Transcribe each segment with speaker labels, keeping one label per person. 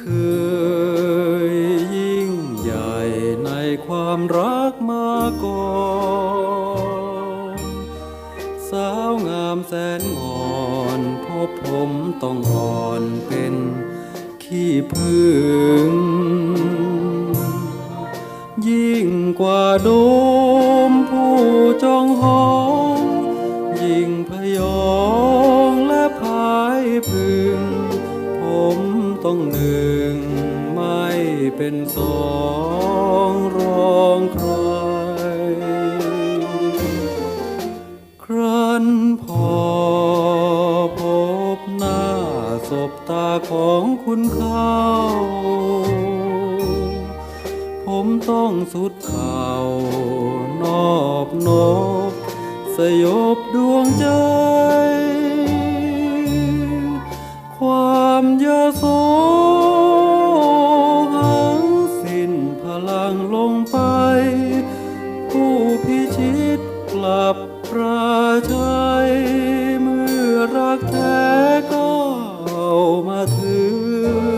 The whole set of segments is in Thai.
Speaker 1: เคยยิ่งใหญ่ในความรักมาก่อนสาวงามแสนงอนพบผมต้องอ่อนเป็นขี้พึ่งยิ่งกว่าโดมผู้จองหอง ยิ่งพยอง ต้องหนึ่ง ไม่เป็นสองรองใคร ครั้นพอพบหน้าศบตาของคุณเข้าผมต้องสุดเข่านอบนบสยบดวงใจ บประชัยเมื่อรักแท้ก็มาถึง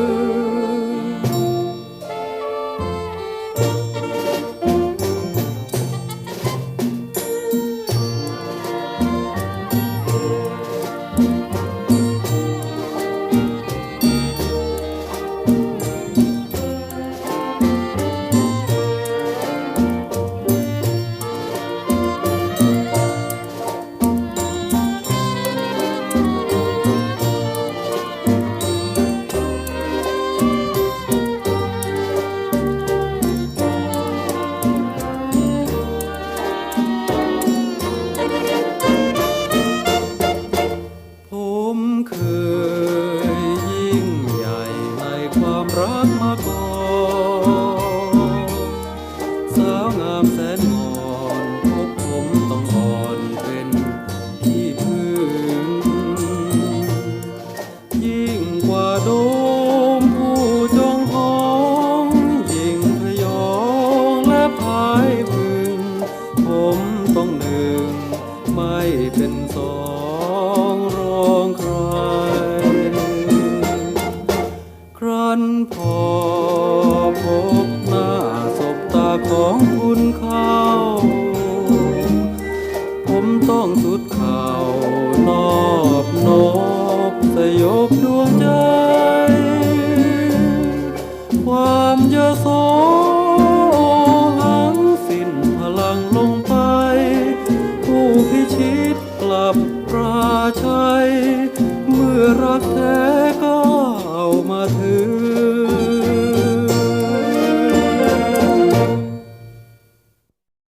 Speaker 1: งามแสนอ่อนพบผมต้องอ่อนเป็นที่พึ่งยิ่งกว่าโดมผู้จองหองยิ่งพยองและพายพึง ผมต้องหนึ่งไม่เป็นสองรองใครครั้นพอ คุณเข้า ผมต้องสุดเข่านอบนบสยบดวงใจ ความยโสหังสิ้นพลังลงไป ผู้พิชิตกลับปราชัย เมื่อรักแท้ก้าวมาถึง